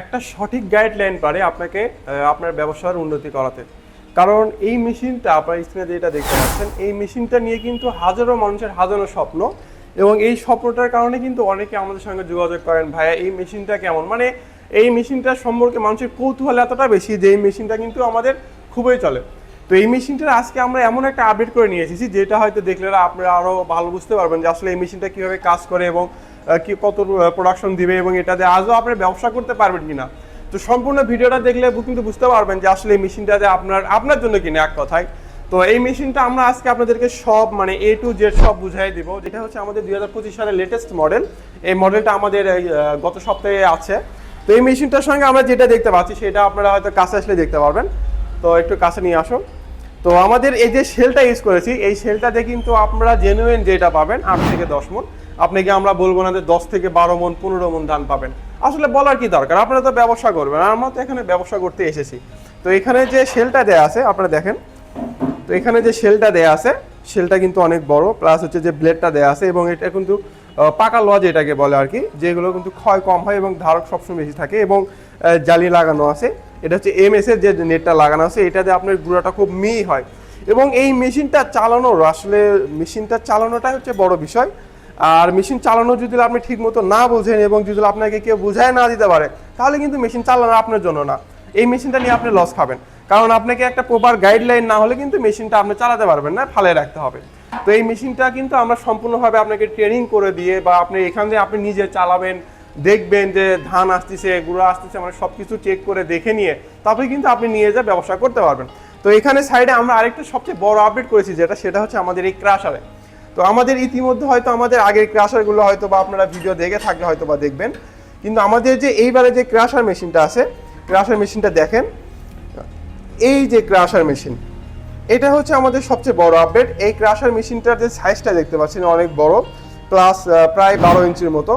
একটা সঠিক গাইডলাইন পারে আপনাকে আপনার ব্যবসার উন্নতি করাতে। কারণ এই মেশিনটা আপনার স্ক্রিনে যেটা দেখতে পাচ্ছেন, এই মেশিনটা নিয়ে কিন্তু হাজারো মানুষের হাজারো স্বপ্ন এবং এই স্বপ্নটার কারণে কিন্তু অনেকে আমাদের সঙ্গে যোগাযোগ করেন, ভাইয়া, এই মেশিনটা কেমন? মানে এই মেশিনটা সম্পর্কে মানুষের কৌতূহল এতটা বেশি যে এই মেশিনটা কিন্তু আমাদের খুবই চলে। তো এই মেশিনটার আজকে আমরা এমন একটা আপডেট করে নিয়ে এসেছি, যেটা হয়তো দেখলে আপনারা আরও ভালো বুঝতে পারবেন যে আসলে এই মেশিনটা কীভাবে কাজ করে এবং কি কত প্রোডাকশন দিবে এবং এটাতে আজও আপনি ব্যবসা করতে পারবেন কিনা। তো সম্পূর্ণ ভিডিওটা দেখলে কিন্তু বুঝতে পারবেন যে আসলে এই মেশিনটাতে আপনার আপনার জন্য কিনা এক কথায়। তো এই মেশিনটা আমরা আজকে আপনাদেরকে সব মানে এ টু জেড সব বুঝাই দিব। যেটা হচ্ছে আমাদের দুই হাজার পঁচিশ সালের লেটেস্ট মডেল এই মডেলটা আমাদের গত সপ্তাহে আছে। তো এই মেশিনটার সঙ্গে আমরা যেটা দেখতে পাচ্ছি, সেটা আপনারা হয়তো কাছে আসলে দেখতে পারবেন। তো একটু কাছে নিয়ে আসুন। তো আমাদের এই যে সেলটা ইউজ করেছি, এই সেলটাতে কিন্তু আপনারা জেনুইন যেটা পাবেন, আট থেকে দশ মন। আপনাকে আমরা বলব না যে দশ থেকে বারো মন, পনেরো মন ধান পাবেন। আসলে বলার কি দরকার? আপনারা তো ব্যবসা করবেন। আর আমরা তো এখানে ব্যবসা করতে এসেছি। তো এখানে যে সেলটা দেয়া আছে, আপনারা দেখেন। তো এখানে যে শেলটা দেয়া আছে শেলটা কিন্তু অনেক বড় প্লাস হচ্ছে যে ব্লেডটা দেয়া আছে এবং এটা কিন্তু পাকা লজ এটাকে বলে আর কি, যেগুলো কিন্তু ক্ষয় কম হয় এবং ধারক সবসময় বেশি থাকে এবং জালি লাগানো আছে। এটা হচ্ছে এমএস এর যে নেটটা লাগানো আছে এটাতে আপনার গুঁড়াটা খুব মিহি হয়। এবং এই মেশিনটা চালানোর, আসলে মেশিনটা চালানোটাই হচ্ছে বড় বিষয়। আর মেশিন চালানো যদি আপনি ঠিক মতো না বোঝেন এবং যদি আপনাকে কেউ বোঝায় না দিতে পারে, তাহলে কিন্তু মেশিন চালানো আপনার জন্য না। এই মেশিনটা নিয়ে আপনি লস খাবেন। কারণ আপনাকে একটা প্রপার গাইডলাইন না হলে কিন্তু মেশিনটা আপনি চালাতে পারবেন না, ফালে রাখতে হবে। তো এই মেশিনটা কিন্তু আমরা সম্পূর্ণভাবে আপনাকে ট্রেনিং করে দিয়ে বা আপনি এখান থেকে আপনি নিজে চালাবেন, দেখবেন যে ধান আসতেছে, গুঁড়ো আসতেছে মানে সব কিছু চেক করে দেখে নিয়ে তারপরে কিন্তু আপনি নিয়ে যা ব্যবসা করতে পারবেন। তো এখানে সাইডে আমরা আরেকটা সবচেয়ে বড় আপডেট করেছি যেটা, সেটা হচ্ছে আমাদের এই ক্রাশারে তো আমাদের ইতিমধ্যে হয়তো আমাদের আগের ক্রাশারগুলো হয়তো বা আপনারা ভিডিও দেখে থাকলে হয়তো বা দেখবেন। কিন্তু আমাদের যে এইবারে যে ক্রাশার মেশিনটা আছে, ক্রাশার মেশিনটা দেখেন। এই যে ক্রাশার মেশিন, এটা হচ্ছে আমাদের সবচেয়ে বড় আপডেট এই ক্রাশার মেশিনটার যে সাইজটা দেখতে পাচ্ছেন, অনেক বড় প্লাস প্রায় বারো ইঞ্চির মতো।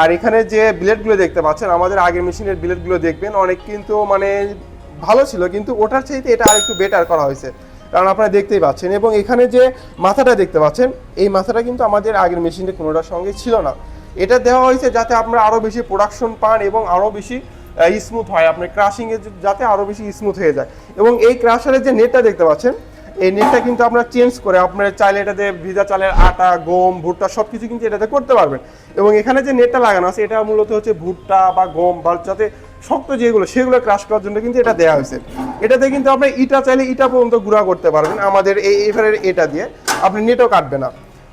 আর এখানে যে ব্লেডগুলো দেখতে পাচ্ছেন, আমাদের আগের মেশিনের ব্লেডগুলো দেখবেন, অনেক কিন্তু মানে ভালো ছিল, কিন্তু ওটার চাইতে এটা আর একটু বেটার করা হয়েছে। কারণ আপনারা দেখতেই পাচ্ছেন এবং এখানে যে মাথাটা দেখতে পাচ্ছেন, এই মাথাটা কিন্তু আমাদের আগের মেশিনের কোনোটার সঙ্গে ছিল না। এটা দেওয়া হয়েছে যাতে আপনারা আরও বেশি প্রোডাকশন পান এবং আরও বেশি স্মুথ হয় আপনার ক্রাশিং এর যাতে আরও বেশি স্মুথ হয়ে যায়। এবং এই ক্রাশারের যে নেটটা দেখতে পাচ্ছেন, এই নেটটা কিন্তু আপনারা চেঞ্জ করে আপনার চাইলে এটাতে ভিজা চালের আটা, গম, ভুট্টা সব কিছু কিন্তু এটাতে করতে পারবেন। এবং এখানে যে নেটটা লাগানো আছে, এটা মূলত হচ্ছে ভুট্টা বা গম বা যাতে শক্ত যেগুলো, সেগুলো ক্রাশ করার জন্য কিন্তু এটা দেওয়া হয়েছে। এটাতে কিন্তু আপনি ইটা চাইলে ইটা পর্যন্ত গুঁড়া করতে পারবেন, আমাদের এই এবারের এটা দিয়ে। আপনি নেটও কাটবে না।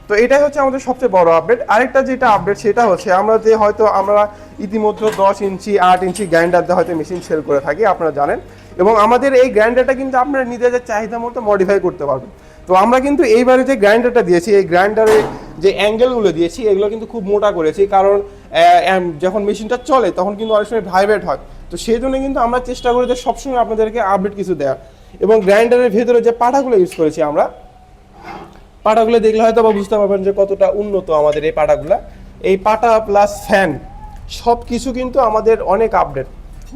তো এটাই হচ্ছে আমাদের সবচেয়ে বড় আপডেট আরেকটা যেটা আপডেট সেটা হচ্ছে আমরা যে হয়তো আমরা ইতিমধ্যে দশ ইঞ্চি, আট ইঞ্চি গ্রাইন্ডার দিয়ে হয়তো মেশিন সেল করে থাকি, আপনারা জানেন। এবং আমাদের এই গ্রাইন্ডারটা কিন্তু আপনারা নিজেদের চাহিদা মতো মডিফাই করতে পারবেন। তো আমরা কিন্তু এইবারে যে গ্রাইন্ডারটা দিয়েছি, এই গ্রাইন্ডারের যে অ্যাঙ্গেলগুলো দিয়েছি, এগুলো কিন্তু খুব মোটা করেছি। কারণ যখন মেশিনটা চলে, তখন কিন্তু অনেক সময় ভাইব্রেট হয়। তো সেই জন্য কিন্তু আমরা চেষ্টা করি যে সবসময় আপনাদেরকে আপডেট কিছু দেওয়ার। এবং গ্রাইন্ডারের ভেতরে যে পাটাগুলো ইউজ করেছি আমরা, পাটাগুলো দেখলে হয়তো বা বুঝতে পারবেন যে কতটা উন্নত আমাদের এই পাটাগুলো। এই পাটা প্লাস ফ্যান সব কিছু কিন্তু আমাদের অনেক আপডেট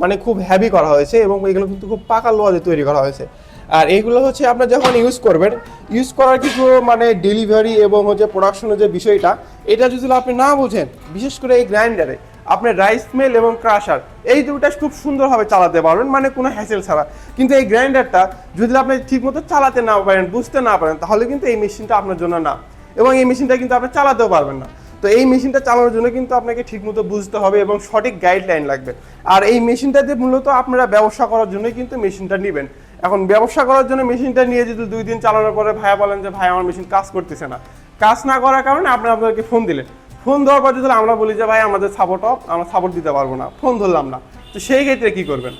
মানে খুব হ্যাভি করা হয়েছে এবং এগুলো কিন্তু খুব পাকা লোহাতে তৈরি করা হয়েছে। আর এগুলো হচ্ছে আপনার যখন ইউজ করবেন ইউজ করার কিছু মানে ডেলিভারি এবং হচ্ছে প্রোডাকশনের যে বিষয়টা, এটা যদি আপনি না বোঝেন, বিশেষ করে এই গ্রাইন্ডারে আপনি রাইস মিল এবং ক্রাশার এই দুটো খুব সুন্দরভাবে চালাতে পারবেন মানে কোনো হ্যাসেল ছাড়া। কিন্তু এই গ্রাইন্ডারটা যদি আপনি ঠিকমতো চালাতে না পারেন, বুঝতে না পারেন, তাহলে কিন্তু এই মেশিনটা আপনার জন্য না। এবং এই মেশিনটা কিন্তু আপনি চালাতেও পারবেন না। তো এই মেশিনটা চালানোর জন্য কিন্তু আপনাকে ঠিকমতো বুঝতে হবে এবং সঠিক গাইডলাইন লাগবে। আর এই মেশিনটা মেশিনটাতে মূলত আপনারা ব্যবসা করার জন্যই কিন্তু মেশিনটা নেবেন। এখন ব্যবসা করার জন্য মেশিনটা নিয়ে যদি দুই দিন চালানোর পরে ভাইয়া বলেন যে, ভাই, আমার মেশিন কাজ করতেছে না। কাজ না করার কারণে আপনি আপনাদেরকে ফোন দিলেন। ফোন দেওয়ার পর যদি আমরা বলি যে, ভাই, আমাদের সাপোর্ট অফ আমরা সাপোর্ট দিতে পারব না। ফোন ধরলাম না। তো সেই ক্ষেত্রে কী করবেন?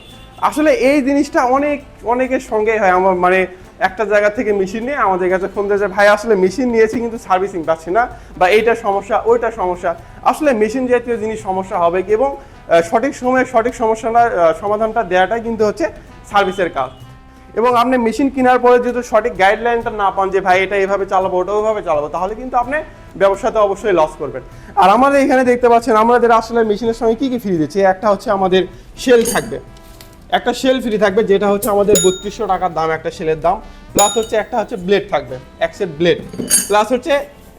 আসলে এই জিনিসটা অনেক, অনেকের সঙ্গেই হয়। আমার মানে একটা জায়গা থেকে মেশিন নিয়ে আমাদের কাছে ফোন দিয়ে যে, ভাই, আসলে মেশিন নিয়েছি কিন্তু সার্ভিসিং পাচ্ছি না বা এইটা সমস্যা, ওইটা সমস্যা। আসলে মেশিন জাতীয় জিনিস সমস্যা হবে এবং সঠিক সময়ে সঠিক সমস্যাটা সমাধানটা দেওয়াটাই কিন্তু হচ্ছে সার্ভিসের কাজ। এবং আপনি মেশিন কেনার পরে যদি সঠিক গাইডলাইনটা না পান যে, ভাই, এটা এভাবে চালাবো, ওটা ওইভাবে চালাবো, তাহলে কিন্তু আপনি ব্যবসাতে অবশ্যই লস করবেন। আর আমাদের এখানে দেখতে পাচ্ছেন, আমাদের আসলে মেশিনের সঙ্গে কী কী ফ্রি দিচ্ছি? একটা হচ্ছে আমাদের সেল থাকবে। একটা সেল ফ্রি থাকবে, যেটা হচ্ছে আমাদের বত্রিশশো টাকার দাম একটা সেলের দাম। প্লাস হচ্ছে একটা হচ্ছে ব্লেড থাকবে, এক সেট ব্লেড প্লাস হচ্ছে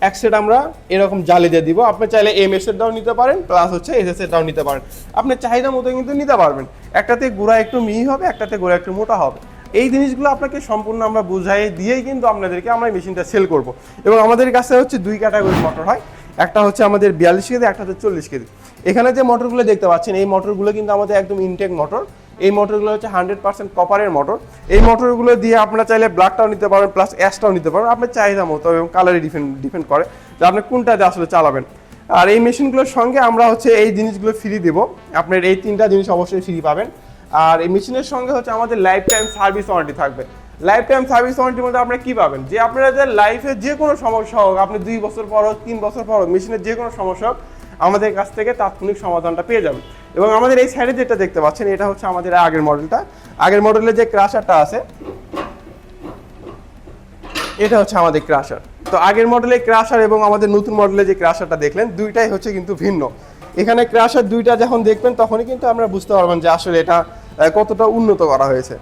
এক সেট আমরা এরকম জালি দিয়ে দিব। আপনি চাইলে এম এস এরটাও নিতে পারেন প্লাস হচ্ছে এস এস এরটাও নিতে পারেন। আপনি চাহিদা মতো কিন্তু নিতে পারবেন। একটাতে গোড়া একটু মিহি হবে, একটাতে গোড়া একটু মোটা হবে। এই জিনিসগুলো আপনাকে সম্পূর্ণ আমরা বুঝাই দিয়েই কিন্তু আপনাদেরকে আমরা এই মেশিনটা সেল করব। এবং আমাদের কাছে হচ্ছে দুই ক্যাটাগরি মোটর হয়। একটা হচ্ছে আমাদের বিয়াল্লিশ কেজি, একটা হচ্ছে চল্লিশ কেজি। এখানে যে মোটরগুলো দেখতে পাচ্ছেন, এই মোটরগুলো কিন্তু আমাদের একদম ইনটেক মোটর এই মোটরগুলো হচ্ছে হান্ড্রেড পার্সেন্ট কপারের মোটর এই মোটরগুলো দিয়ে আপনারা চাইলে ব্ল্যাকটাও নিতে পারেন প্লাস অ্যাশটাও নিতে পারেন। আপনার চাহিদা মতো এবং কালারে ডিপেন্ড ডিপেন্ড করে যে আপনি কোনটাতে আসলে চালাবেন। আর এই মেশিনগুলোর সঙ্গে আমরা হচ্ছে এই জিনিসগুলো ফ্রি দেবো। আপনার এই তিনটা জিনিস অবশ্যই ফ্রি পাবেন। আর এই মেশিনের সঙ্গে হচ্ছে আমাদের লাইফ টাইম সার্ভিস ওয়ারেন্টি থাকবে। লাইফ টাইম সার্ভিস ওয়ারেন্টির মধ্যে আপনারা কি পাবেন? যে আপনারা যে লাইফে যে কোনো সমস্যা হোক, আপনি দুই বছর পর হোক, তিন বছর পর হোক, মেশিনের যে কোনো সমস্যা হোক, আমাদের কাছ থেকে তাৎক্ষণিক সমাধানটা পেয়ে যাবেন। এবং আমাদের এই সাইডে যেটা দেখতে পাচ্ছেন, এটা হচ্ছে আমাদের আগের মডেলটা আগের মডেলের যে ক্রাশারটা আছে, এটা হচ্ছে আমাদের ক্রাশার তো আগের মডেলের ক্রাশার এবং আমাদের নতুন মডেলের যে ক্রাশারটা দেখলেন, দুইটাই হচ্ছে কিন্তু ভিন্ন। এখানে ক্রাশার দুইটা যখন দেখবেন, তখনই কিন্তু আমরা বুঝতে পারবেন যে আসলে এটা কতটা উন্নত করা হয়েছে।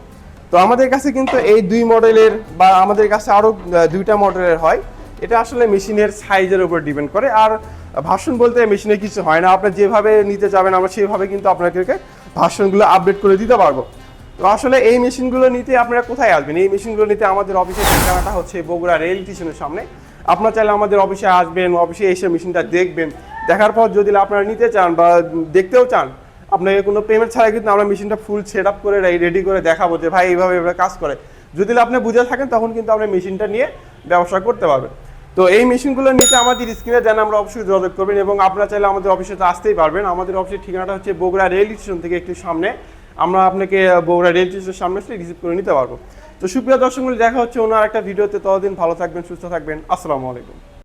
তো আমাদের কাছে কিন্তু এই দুই মডেলের বা আমাদের কাছে আরও দুইটা মডেলের হয়। এটা আসলে মেশিনের সাইজের উপর ডিপেন্ড করে। আর ভাষণ বলতে মেশিনে কিছু হয় না। আপনি যেভাবে নিতে যাবেন, আমরা সেভাবে কিন্তু আপনাদেরকে ভাষণগুলো আপডেট করে দিতে পারব। তো আসলে এই মেশিনগুলো নিতে আপনারা কোথায় আসবেন? এই মেশিনগুলো নিতে আমাদের অফিসের ঠিকানাটা হচ্ছে বগুড়া রেল স্টেশনের সামনে। আপনারা চাইলে আমাদের অফিসে আসবেন, অফিসে এসে মেশিনটা দেখবেন। দেখার পর যদি আপনারা নিতে চান বা দেখতেও চান, আপনাকে কোনো পেমেন্ট ছাড়া কিন্তু আমরা মেশিনটা ফুল সেট আপ করে রেডি করে দেখাবো যে ভাই এইভাবে এভাবে কাজ করে। যদি আপনি বুঝে থাকেন, তখন কিন্তু আপনি মেশিনটা নিয়ে ব্যবসা করতে পারবেন। তো এই মেশিনগুলো নিতে আমাদের স্ক্রিনে দেন, আমরা অবশ্যই যোগাযোগ করবেন এবং আপনারা চাইলে আমাদের অফিসে তো আসতেই পারবেন। আমাদের অফিসের ঠিকানাটা হচ্ছে বগুড়া রেল স্টেশন থেকে একটু সামনে। আমরা আপনাকে বগুড়া রেল স্টেশনের সামনে এসে রিসিভ করে নিতে পারব। তো সুপ্রিয় দর্শকগুলি দেখা হচ্ছে ওনার একটা ভিডিওতে। ততদিন ভালো থাকবেন, সুস্থ থাকবেন। আসসালামু আলাইকুম।